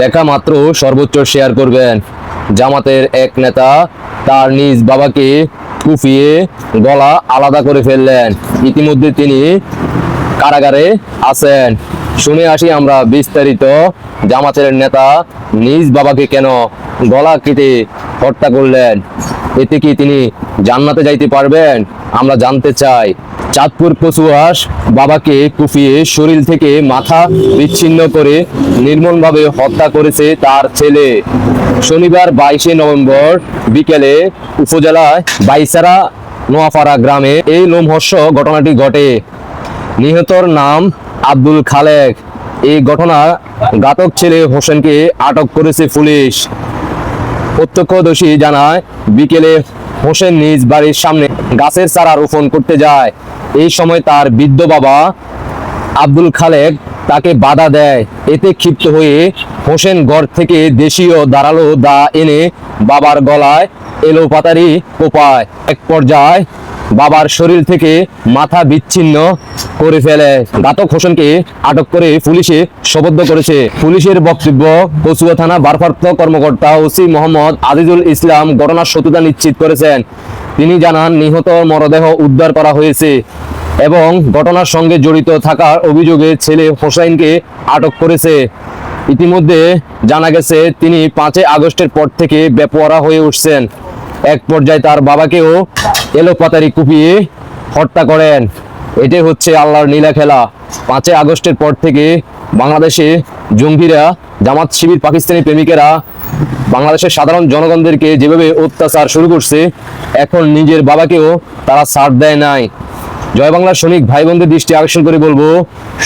দেখা মাত্র সর্বোচ্চ শেয়ার করবেন। জামাতের এক নেতা তার নিজ বাবাকে কুপিয়ে গলা আলাদা করে ফেললেন। ইতিমধ্যে তিনি কারাগারে আছেন। শুনে আসি আমরা বিস্তারিত জামাতের নেতা নিজ বাবাকে কেন গলা কেটে হত্যা করলেন। এতে কি তিনি জান্নাতে যাইতে পারবেন? আমরা জানতে চাই, চাঁদপুর কচুয়াস বাবাকে কুপিয়ে শরীর থেকে মাথা বিচ্ছিন্ন করে নির্মমভাবে হত্যা করেছে তার ছেলে। শনিবার বাইশে নভেম্বর বিকেলে উপজেলায় বাইসারা নোয়াপাড়া গ্রামে এই লোমহর্ষ ঘটনাটি ঘটে। নিহতর নাম আব্দুল খালেক। এই ঘটনা ঘাতক ছেলে হোসেনকে আটক করেছে পুলিশ। প্রত্যক্ষদর্শী জানায়, বিকেলে হোসেন নিজ বাড়ির সামনে গাছের চারা রোপণ করতে যায়। এই সময় তার বৃদ্ধ বাবা আব্দুল খালেক তাকে বাধা দেয়। এতে ক্ষিপ্ত হয়ে হোসেন ঘর থেকে দেশীয় দাঁড়াল দা এনে বাবার গলায় এলো পাতারি কোপায়। এক পর্যায়ে বাবার শরীর থেকে মাথা বিচ্ছিন্ন করে ফেলে। ঘাতক হোসেনকে আটক করে পুলিশে সোপর্দ করেছে। পুলিশের বক্তব্য কচুয়া থানা ভারপ্রাপ্ত কর্মকর্তা ওসি মোহাম্মদ আজিজুল ইসলাম ঘটনার সত্যতা নিশ্চিত করেছেন। তিনি জানান, নিহত মরদেহ উদ্ধার করা হয়েছে। এবং ঘটনার সঙ্গে জড়িত থাকার অভিযোগে ছেলে হোসাইনকে আটক করেছে। ইতিমধ্যে জানা গেছে, তিনি পাঁচই আগস্টের পর থেকে বেপরা হয়ে উঠছেন। এক পর্যায়ে তার বাবাকেও এলোপাতারি কুপিয়ে হত্যা করেন। এটাই হচ্ছে আল্লাহর নীলা খেলা। পাঁচই আগস্টের পর থেকে বাংলাদেশে জঙ্গিরা, জামাত শিবির, পাকিস্তানি প্রেমিকেরা বাংলাদেশের সাধারণ জনগণদেরকে যেভাবে অত্যাচার শুরু করছে, এখন নিজের বাবাকেও তারা ছাড় দেয় নাই। জয় বাংলার সৈনিক ভাই বোনদের দৃষ্টি আকর্ষণ করে বলব,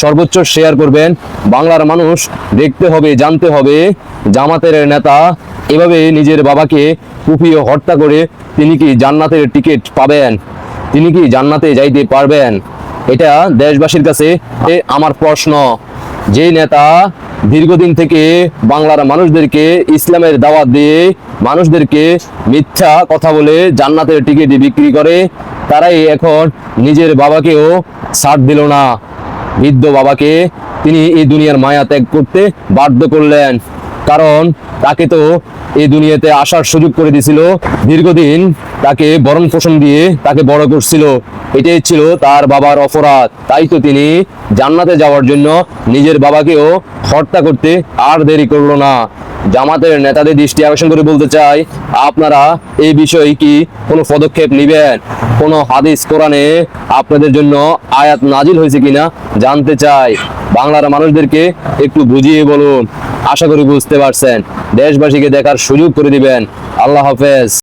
সর্বোচ্চ শেয়ার করবেন। বাংলার মানুষ দেখতে হবে, জানতে হবে, জামাতের নেতা এভাবে নিজের বাবাকে কুপিয়ে হত্যা করে তিনি কি জান্নাতের টিকিট পাবেন? তিনি কি জান্নাতে যাইতে পারবেন? এটা দেশবাসীর কাছে আমার প্রশ্ন। যে নেতা দীর্ঘদিন থেকে বাংলার মানুষদেরকে ইসলামের দাওয়াত দিয়ে মানুষদেরকে মিথ্যা কথা বলে জান্নাতের টিকিট বিক্রি করে, তারাই এখন নিজের বাবাকেও সাথ দিল না। বৃদ্ধ বাবাকে তিনি এই দুনিয়ার মায়া ত্যাগ করতে বাধ্য করলেন। কারণ তাকে তো এই দুনিয়াতে আসার সুযোগ করে দিছিল দীর্ঘদিন তাকে বরণ পোষণ দিয়ে তাকে বড় করছিল। এটাই ছিল তার বাবার অপরাধ। তাই তো তিনি জান্নাতে যাওয়ার জন্য নিজের বাবাকেও হত্যা করতে আর দেরি করল না। জামাতের নেতাদের দৃষ্টি আকর্ষণ করে বলতে চাই, আপনারা এই বিষয়ে কি কোনো পদক্ষেপ নেবেন? কোনো হাদিস কোরআনে আপনাদের জন্য আয়াত নাজিল হয়েছে কিনা জানতে চাই। বাংলার মানুষদেরকে একটু বুঝিয়ে বলুন। আশা করি বুঝতে পারছেন। দেশবাসীকে দেখার সুযোগ করে দিবেন। আল্লাহ হাফেজ।